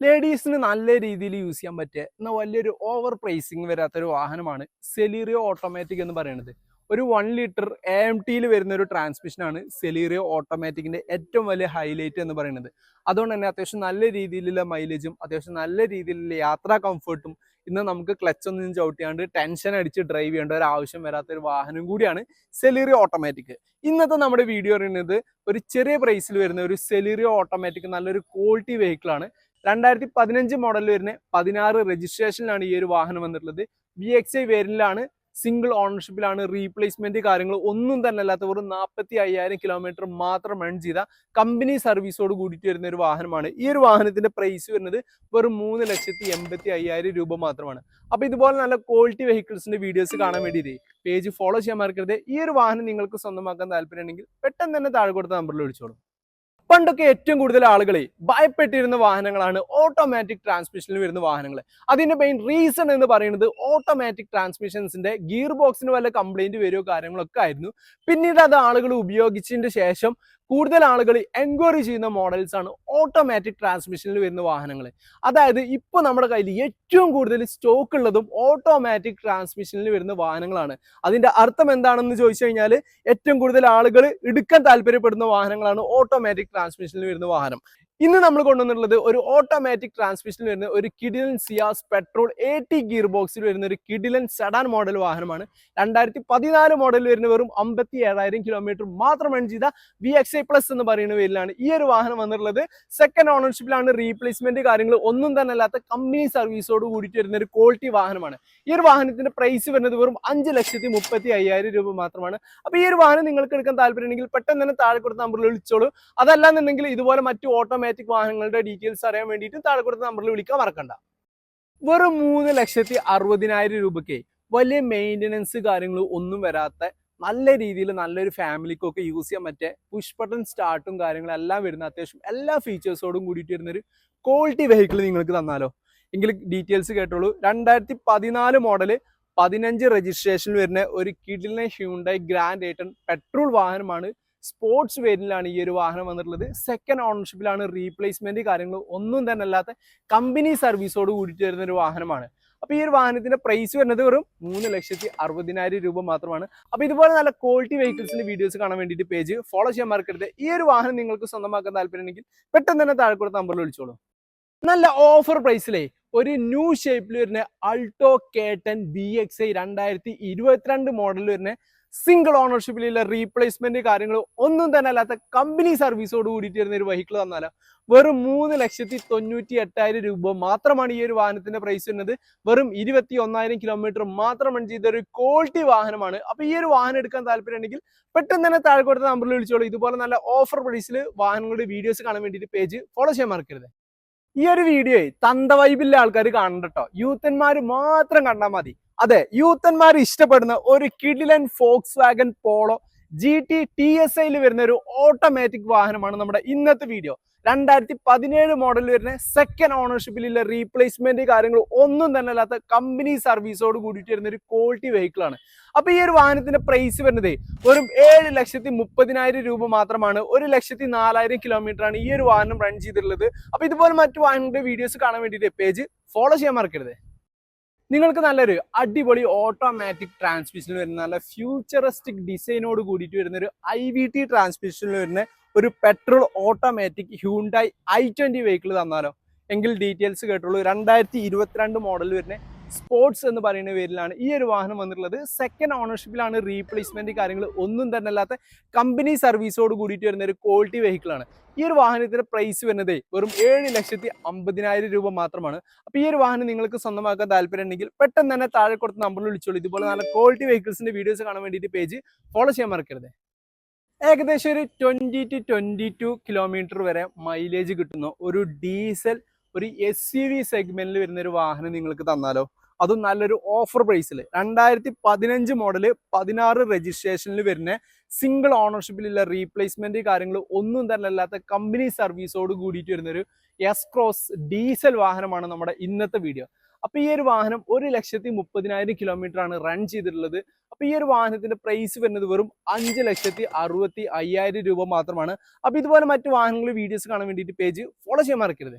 ലേഡീസിന് നല്ല രീതിയിൽ യൂസ് ചെയ്യാൻ പറ്റിയ എന്നാൽ വലിയൊരു ഓവർ പ്രൈസിങ് വരാത്തൊരു വാഹനമാണ് സെലീറിയോ ഓട്ടോമാറ്റിക് എന്ന് പറയുന്നത് ഒരു വൺ ലിറ്റർ എ എം ടിയിൽ വരുന്ന ഒരു ട്രാൻസ്മിഷനാണ് സെലീറിയോ ഓട്ടോമാറ്റിക്കിന്റെ ഏറ്റവും വലിയ ഹൈലൈറ്റ് എന്ന് പറയുന്നത് അതുകൊണ്ട് തന്നെ അത്യാവശ്യം നല്ല രീതിയിലുള്ള മൈലേജും അത്യാവശ്യം നല്ല രീതിയിലുള്ള യാത്രാ കംഫർട്ടും ഇന്ന് നമുക്ക് ക്ലച്ച് ഒന്നും ചവിട്ടിയാണ്ട് ടെൻഷൻ അടിച്ച് ഡ്രൈവ് ചെയ്യേണ്ട ഒരു ആവശ്യം വരാത്ത ഒരു വാഹനം കൂടിയാണ് സെലീറിയോ ഓട്ടോമാറ്റിക് ഇന്നത്തെ നമ്മുടെ വീഡിയോ പറയുന്നത് ഒരു ചെറിയ പ്രൈസിൽ വരുന്ന ഒരു സെലീറിയോ ഓട്ടോമാറ്റിക് നല്ലൊരു ക്വാളിറ്റി വെഹിക്കിൾ ആണ്. രണ്ടായിരത്തി പതിനഞ്ച് മോഡൽ വരുന്ന പതിനാറ് രജിസ്ട്രേഷനിലാണ് ഈ ഒരു വാഹനം വന്നിട്ടുള്ളത്. ബി എക്സ് ഐ വേരിലാണ് സിംഗിൾ ഓണർഷിപ്പിലാണ് റീപ്ലേസ്മെന്റ് കാര്യങ്ങൾ ഒന്നും തന്നെ അല്ലാത്ത വെറും നാൽപ്പത്തി അയ്യായിരം കിലോമീറ്റർ മാത്രം റൺ ചെയ്ത കമ്പനി സർവീസോട് കൂടിയിട്ട് വരുന്ന ഒരു വാഹനമാണ്. ഈ ഒരു വാഹനത്തിന്റെ പ്രൈസ് വരുന്നത് വെറും മൂന്ന് ലക്ഷത്തി എൺപത്തി അയ്യായിരം രൂപ മാത്രമാണ്. അപ്പൊ ഇതുപോലെ നല്ല ക്വാളിറ്റി വെഹിക്കിൾസിന്റെ വീഡിയോസ് കാണാൻ വേണ്ടിയിട്ട് പേജ് ഫോളോ ചെയ്യാൻ മറക്കരുത്. ഈ ഒരു വാഹനം നിങ്ങൾക്ക് സ്വന്തമാക്കാൻ താല്പര്യമുണ്ടെങ്കിൽ പെട്ടെന്ന് തന്നെ താഴെ കൊടുത്ത നമ്പറിൽ വിളിച്ചോളൂ. പണ്ടൊക്കെ ഏറ്റവും കൂടുതൽ ആളുകൾ ഭയപ്പെട്ടിരുന്ന വാഹനങ്ങളാണ് ഓട്ടോമാറ്റിക് ട്രാൻസ്മിഷനിൽ വരുന്ന വാഹനങ്ങൾ. അതിന്റെ മെയിൻ റീസൺ എന്ന് പറയുന്നത് ഓട്ടോമാറ്റിക് ട്രാൻസ്മിഷൻസിന്റെ ഗിയർ ബോക്സിന് വല്ല കംപ്ലൈന്റ് വരുമോ കാര്യങ്ങളൊക്കെ ആയിരുന്നു. പിന്നീട് അത് ആളുകൾ ഉപയോഗിച്ചതിന് ശേഷം കൂടുതൽ ആളുകൾ എൻക്വയറി ചെയ്യുന്ന മോഡൽസ് ആണ് ഓട്ടോമാറ്റിക് ട്രാൻസ്മിഷനിൽ വരുന്ന വാഹനങ്ങൾ. അതായത് ഇപ്പോൾ നമ്മുടെ കയ്യിൽ ഏറ്റവും കൂടുതൽ സ്റ്റോക്ക് ഉള്ളതും ഓട്ടോമാറ്റിക് ട്രാൻസ്മിഷനിൽ വരുന്ന വാഹനങ്ങളാണ്. അതിന്റെ അർത്ഥം എന്താണെന്ന് ചോദിച്ചു കഴിഞ്ഞാൽ ഏറ്റവും കൂടുതൽ ആളുകൾ എടുക്കാൻ താല്പര്യപ്പെടുന്ന വാഹനങ്ങളാണ് ഓട്ടോമാറ്റിക് ട്രാൻസ്മിഷനിൽ വരുന്ന വാഹനം. ഇന്ന് നമ്മൾ കൊണ്ടുവന്നിട്ടുള്ളത് ഒരു ഓട്ടോമാറ്റിക് ട്രാൻസ്മിഷനിൽ വരുന്ന ഒരു കിഡിലൻ Ciaz petrol A T gear ബോക്സിൽ വരുന്ന ഒരു കിഡിലൻ സെഡാൻ മോഡൽ വാഹനമാണ്. രണ്ടായിരത്തി പതിനാല് മോഡൽ വരുന്ന വെറും അമ്പത്തി ഏഴായിരം കിലോമീറ്റർ മാത്രം റൺ ചെയ്ത വി എക്സ് ഐ പ്ലസ് എന്ന് പറയുന്ന പേരിലാണ് ഈ ഒരു വാഹനം വന്നിട്ടുള്ളത്. സെക്കൻഡ് ഓണർഷിപ്പിലാണ് റീപ്ലേസ്മെന്റ് കാര്യങ്ങൾ ഒന്നും തന്നെ അല്ലാത്ത കമ്പനി സർവീസോട് കൂടിയിട്ട് വരുന്ന ഒരു ക്വാളിറ്റി വാഹനമാണ്. ഈ ഒരു വാഹനത്തിന്റെ പ്രൈസ് വരുന്നത് വെറും അഞ്ച് ലക്ഷത്തി മുപ്പത്തി അയ്യായിരം രൂപ മാത്രമാണ്. അപ്പൊ ഈ ഒരു വാഹനം നിങ്ങൾക്ക് എടുക്കാൻ താല്പര്യമുണ്ടെങ്കിൽ പെട്ടെന്ന് തന്നെ താഴെ കൊടുത്ത നമ്പറിൽ വിളിച്ചോളൂ. അതല്ലാന്നുണ്ടെങ്കിൽ ഇതുപോലെ മറ്റു ഓട്ടോമാറ്റിക് വാഹനങ്ങളുടെ ഡീറ്റെയിൽസ് അറിയാൻ വേണ്ടിയിട്ട് താഴെ കൊടുത്ത നമ്പറിൽ വിളിക്കാൻ മറക്കണ്ട. വെറും മൂന്ന് ലക്ഷത്തി അറുപതിനായിരം രൂപയ്ക്ക് വലിയ മെയിന്റനൻസ് കാര്യങ്ങൾ ഒന്നും വരാത്ത നല്ല രീതിയിൽ നല്ലൊരു ഫാമിലിക്കൊക്കെ യൂസ് ചെയ്യാൻ പറ്റിയ പുഷ് ബട്ടൺ സ്റ്റാർട്ടും കാര്യങ്ങളും എല്ലാം വരുന്ന അത്യാവശ്യം എല്ലാ ഫീച്ചേഴ്സോടും കൂടിയിട്ട് വരുന്നൊരു ക്വാളിറ്റി വെഹിക്കിൾ നിങ്ങൾക്ക് തന്നാലോ. എങ്കിൽ ഡീറ്റെയിൽസ് കേട്ടോളൂ. രണ്ടായിരത്തി പതിനാല് മോഡൽ പതിനഞ്ച് രജിസ്ട്രേഷനിൽ വരുന്ന ഒരു കിഡിലിനെ Hyundai grand i ten petrol വാഹനമാണ് സ്പോർട്സ് വേരിയന്റിലാണ് ഈ ഒരു വാഹനം വന്നിട്ടുള്ളത്. സെക്കൻഡ് ഓണർഷിപ്പിലാണ് റീപ്ലേസ്മെന്റ് കാര്യങ്ങൾ ഒന്നും തന്നെ അല്ലാത്ത കമ്പനി സർവീസോട് കൂടിയിട്ട് വരുന്ന ഒരു വാഹനമാണ്. അപ്പൊ ഈ ഒരു വാഹനത്തിന്റെ പ്രൈസ് വരുന്നത് വെറും മൂന്ന് ലക്ഷത്തി അറുപതിനായിരം രൂപ മാത്രമാണ്. അപ്പൊ ഇതുപോലെ നല്ല ക്വാളിറ്റി വെഹിക്കിൾസിന്റെ വീഡിയോസ് കാണാൻ വേണ്ടിയിട്ട് പേജ് ഫോളോ ചെയ്യാൻ മറക്കരുത്. ഈ ഒരു വാഹനം നിങ്ങൾക്ക് സ്വന്തമാക്കാൻ താല്പര്യമുണ്ടെങ്കിൽ പെട്ടെന്ന് തന്നെ താഴെ കൊടുത്ത നമ്പറിൽ വിളിച്ചോളൂ. നല്ല ഓഫർ പ്രൈസിലേ ഒരു ന്യൂ ഷേപ്പിൽ വരുന്ന Alto K ten B X I രണ്ടായിരത്തി ഇരുപത്തിരണ്ട് മോഡൽ വരുന്ന സിംഗിൾ ഓണർഷിപ്പിലുള്ള റീപ്ലേസ്മെന്റ് കാര്യങ്ങൾ ഒന്നും തന്നെ അല്ലാത്ത കമ്പനി സർവീസോട് കൂടിയിട്ട് വരുന്ന ഒരു വെഹിക്കിൾ തന്നാലോ വെറും മൂന്ന് ലക്ഷത്തി തൊണ്ണൂറ്റി എട്ടായിരം രൂപ മാത്രമാണ് ഈ ഒരു വാഹനത്തിന്റെ പ്രൈസ് വരുന്നത്. വെറും ഇരുപത്തി ഒന്നായിരം കിലോമീറ്റർ മാത്രം റൺ ചെയ്ത ഒരു ക്വാളിറ്റി വാഹനമാണ്. അപ്പൊ ഈ ഒരു വാഹനം എടുക്കാൻ താല്പര്യം ഉണ്ടെങ്കിൽ പെട്ടെന്ന് തന്നെ താഴെ കൊടുത്ത നമ്പറിൽ വിളിച്ചോളൂ. ഇതുപോലെ നല്ല ഓഫർ പ്രൈസിൽ വാഹനങ്ങളുടെ വീഡിയോസ് കാണാൻ വേണ്ടിയിട്ട് പേജ് ഫോളോ ചെയ്യാൻ മറക്കരുത്. ഈ ഒരു വീഡിയോ തന്ത വൈബിലെ ആൾക്കാർ കാണണ്ട കേട്ടോ യൂത്തന്മാര് മാത്രം കണ്ടാൽ മതി. അതെ യൂത്തന്മാർ ഇഷ്ടപ്പെടുന്ന ഒരു കിഡിലൻ Volkswagen Polo G T T S ഐയിൽ വരുന്ന ഒരു ഓട്ടോമാറ്റിക് വാഹനമാണ് നമ്മുടെ ഇന്നത്തെ വീഡിയോ രണ്ടായിരത്തി പതിനേഴ് മോഡൽ വരുന്ന സെക്കൻഡ് ഓണർഷിപ്പിലുള്ള റീപ്ലേസ്മെന്റ് കാര്യങ്ങൾ ഒന്നും തന്നെ അല്ലാത്ത കമ്പനി സർവീസോട് കൂടിയിട്ട് വരുന്ന ഒരു ക്വാളിറ്റി വെഹിക്കിൾ ആണ്. അപ്പൊ ഈ ഒരു വാഹനത്തിന്റെ പ്രൈസ് വരുന്നത് വെറും ഏഴ് ലക്ഷത്തി മുപ്പതിനായിരം രൂപ മാത്രമാണ്. ഒരു ലക്ഷത്തി നാലായിരം കിലോമീറ്റർ ആണ് ഈ ഒരു വാഹനം റൺ ചെയ്തിട്ടുള്ളത്. അപ്പൊ ഇതുപോലെ മറ്റു വാഹനങ്ങളുടെ വീഡിയോസ് കാണാൻ വേണ്ടിയിട്ട് പേജ് ഫോളോ ചെയ്യാൻ മറക്കരുത്. നിങ്ങൾക്ക് നല്ലൊരു അടിപൊളി ഓട്ടോമാറ്റിക് ട്രാൻസ്മിഷനിൽ വരുന്ന നല്ല ഫ്യൂച്ചറിസ്റ്റിക് ഡിസൈനോട് കൂടിയിട്ട് വരുന്ന ഒരു ഐ വി ടി ട്രാൻസ്മിഷനിൽ വരുന്ന ഒരു petrol automatic Hyundai I twenty vehicle തന്നാലോ. എങ്കിൽ ഡീറ്റെയിൽസ് കേട്ടുള്ളൂ രണ്ടായിരത്തി ഇരുപത്തിരണ്ട് മോഡൽ വരുന്ന സ്പോർട്സ് എന്ന് പറയുന്ന പേരിലാണ് ഈ ഒരു വാഹനം വന്നിട്ടുള്ളത്. സെക്കൻഡ് ഓണർഷിപ്പിലാണ് റീപ്ലേസ്മെന്റ് കാര്യങ്ങൾ ഒന്നും തന്നെ അല്ലാത്ത കമ്പനി സർവീസോട് കൂടിയിട്ട് വരുന്ന ഒരു ക്വാളിറ്റി വെഹിക്കിളാണ് ഈ ഒരു വാഹനത്തിന്റെ പ്രൈസ് വരുന്നത് വെറും ഏഴ് ലക്ഷത്തി അമ്പതിനായിരം രൂപ മാത്രമാണ്. അപ്പോൾ ഈ ഒരു വാഹനം നിങ്ങൾക്ക് സ്വന്തമാക്കാൻ താല്പര്യം ഉണ്ടെങ്കിൽ പെട്ടെന്ന് തന്നെ താഴെ കൊടുത്ത നമ്പറിൽ വിളിച്ചോളൂ. ഇതുപോലെ നല്ല ക്വാളിറ്റി വെഹിക്കിൾസിന്റെ വീഡിയോസ് കാണാൻ വേണ്ടിയിട്ട് പേജ് ഫോളോ ചെയ്യാൻ മറക്കരുത്. ഏകദേശം ഒരു twenty two twenty two kilometre വരെ മൈലേജ് കിട്ടുന്ന ഒരു ഡീസൽ ഒരു എസ് സി വി സെഗ്മെന്റിൽ വരുന്ന ഒരു വാഹനം നിങ്ങൾക്ക് തന്നാലോ? അതും നല്ലൊരു ഓഫർ പ്രൈസിൽ രണ്ടായിരത്തി പതിനഞ്ച് മോഡൽ പതിനാറ് രജിസ്ട്രേഷനിൽ വരുന്ന സിംഗിൾ ഓണർഷിപ്പിലുള്ള റീപ്ലേസ്മെന്റ് കാര്യങ്ങൾ ഒന്നും തന്നെ അല്ലാത്ത കമ്പനി സർവീസോട് കൂടിയിട്ട് വരുന്ന ഒരു എസ് ക്രോസ് ഡീസൽ വാഹനമാണ് നമ്മുടെ ഇന്നത്തെ വീഡിയോ അപ്പൊ ഈ ഒരു വാഹനം ഒരു ലക്ഷത്തി മുപ്പതിനായിരം കിലോമീറ്റർ ആണ് റൺ ചെയ്തിട്ടുള്ളത്. അപ്പൊ ഈ ഒരു വാഹനത്തിന്റെ പ്രൈസ് വരുന്നത് വെറും അഞ്ച് ലക്ഷത്തി അറുപത്തി അയ്യായിരം രൂപ മാത്രമാണ്. അപ്പൊ ഇതുപോലെ മറ്റു വാഹനങ്ങൾ വീഡിയോസ് കാണാൻ വേണ്ടിയിട്ട് പേജ് ഫോളോ ചെയ്യാൻ മറക്കരുത്.